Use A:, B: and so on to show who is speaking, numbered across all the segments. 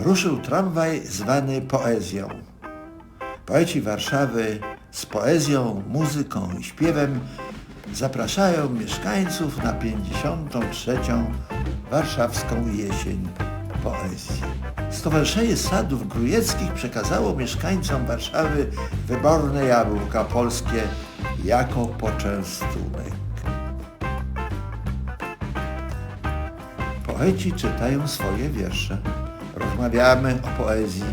A: ruszył tramwaj zwany poezją. Poeci Warszawy z poezją, muzyką i śpiewem zapraszają mieszkańców na 53. warszawską jesień poezji. Stowarzyszenie Sadów Grujeckich przekazało mieszkańcom Warszawy wyborne jabłka polskie jako poczęstunek. Poeci czytają swoje wiersze. Rozmawiamy o poezji.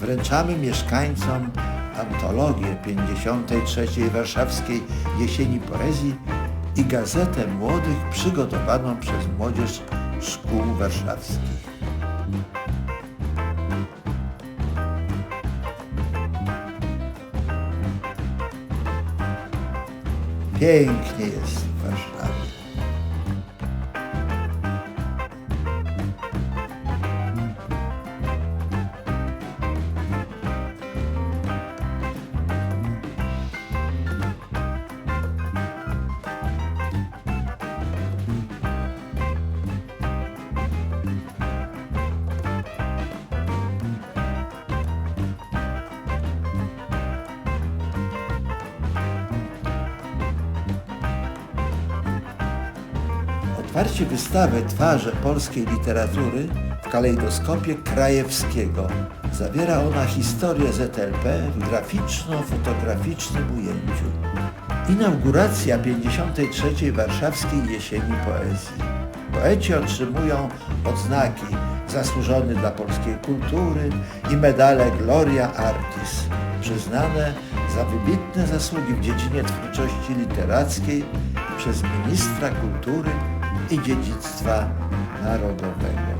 A: Wręczamy mieszkańcom antologię 53. Warszawskiej Jesieni Poezji i gazetę młodych przygotowaną przez młodzież szkół warszawskich. Pięknie jest Otwarcie wystawy Twarze polskiej literatury w kalejdoskopie Krajewskiego. Zawiera ona historię ZLP w graficzno-fotograficznym ujęciu. Inauguracja 53. Warszawskiej Jesieni Poezji. Poeci otrzymują odznaki zasłużony dla polskiej kultury i medale Gloria Artis, przyznane za wybitne zasługi w dziedzinie twórczości literackiej przez ministra kultury i dziedzictwa narodowego.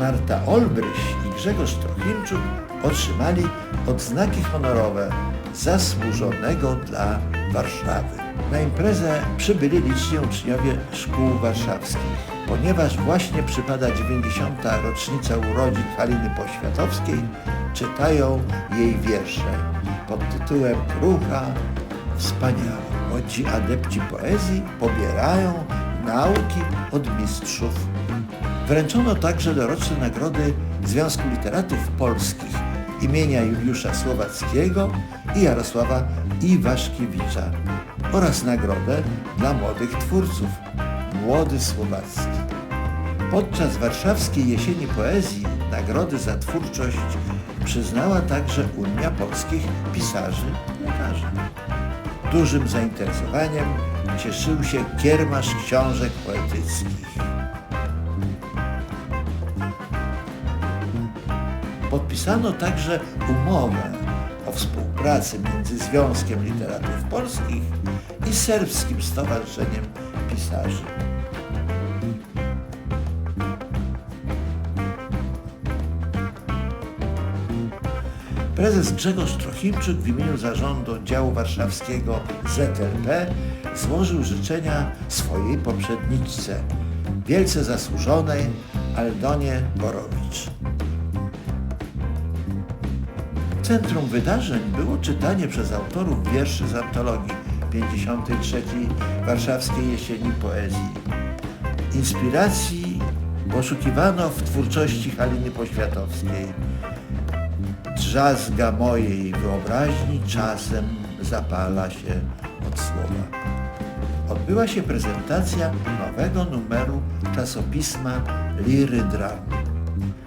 A: Marta Olbryś i Grzegorz Trochimczuk otrzymali odznaki honorowe zasłużonego dla Warszawy. Na imprezę przybyli liczni uczniowie szkół warszawskich. Ponieważ właśnie przypada 90. rocznica urodzin Haliny Poświatowskiej, czytają jej wiersze pod tytułem Krucha Wspaniała. Młodzi adepci poezji pobierają nauki od mistrzów. Wręczono także doroczne nagrody Związku Literatów Polskich imienia Juliusza Słowackiego i Jarosława Iwaszkiewicza oraz nagrodę dla młodych twórców Młody Słowacki. Podczas warszawskiej jesieni poezji nagrody za twórczość przyznała także Unia Polskich Pisarzy Lekarzy. Dużym zainteresowaniem cieszył się kiermasz książek poetyckich. Podpisano także umowę o współpracy między Związkiem Literatów Polskich i Serbskim Stowarzyszeniem Pisarzy. Prezes Grzegorz Trochimczyk w imieniu zarządu oddziału warszawskiego ZLP złożył życzenia swojej poprzedniczce, wielce zasłużonej Aldonie Borowicz. Centrum wydarzeń było czytanie przez autorów wierszy z antologii 53. Warszawskiej Jesieni Poezji. Inspiracji poszukiwano w twórczości Haliny Poświatowskiej. Drzazga mojej wyobraźni czasem zapala się od słowa. Odbyła się prezentacja nowego numeru czasopisma Liry Dram.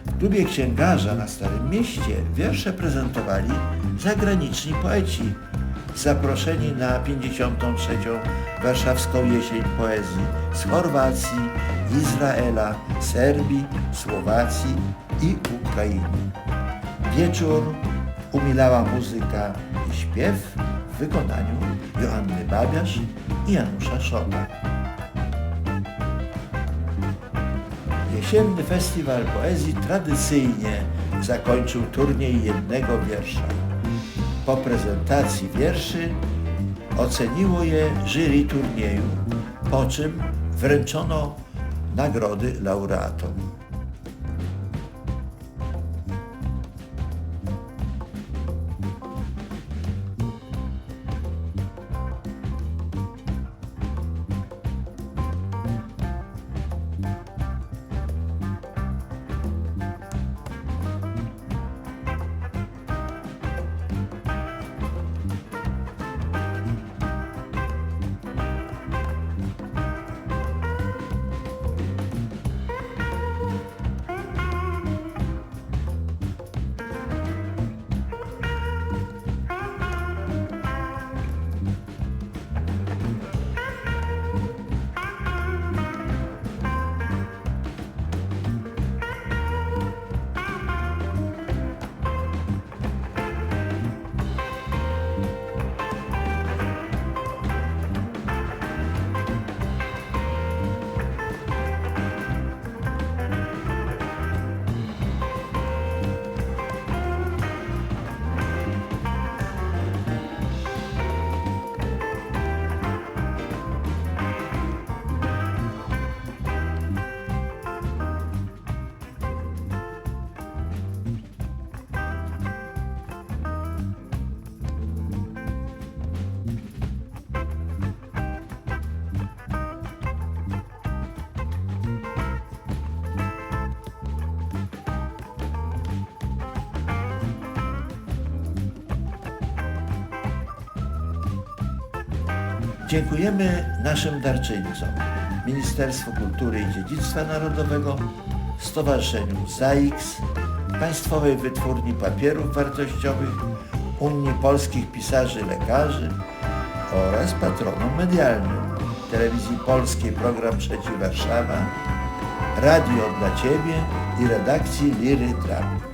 A: W klubie księgarza na Starym Mieście wiersze prezentowali zagraniczni poeci zaproszeni na 53. Warszawską Jesień Poezji z Chorwacji, Izraela, Serbii, Słowacji i Ukrainy. Wieczór umilała muzyka i śpiew w wykonaniu Joanny Babiarz i Janusza Szopa. Jesienny Festiwal Poezji tradycyjnie zakończył turniej jednego wiersza. Po prezentacji wierszy oceniło je jury turnieju, po czym wręczono nagrody laureatom. Dziękujemy naszym darczyńcom, Ministerstwu Kultury i Dziedzictwa Narodowego, Stowarzyszeniu ZAIKS, Państwowej Wytwórni Papierów Wartościowych, Unii Polskich Pisarzy Lekarzy oraz patronom medialnym Telewizji Polskiej Program Trzeci Warszawa, Radio dla Ciebie i redakcji Liry Trap.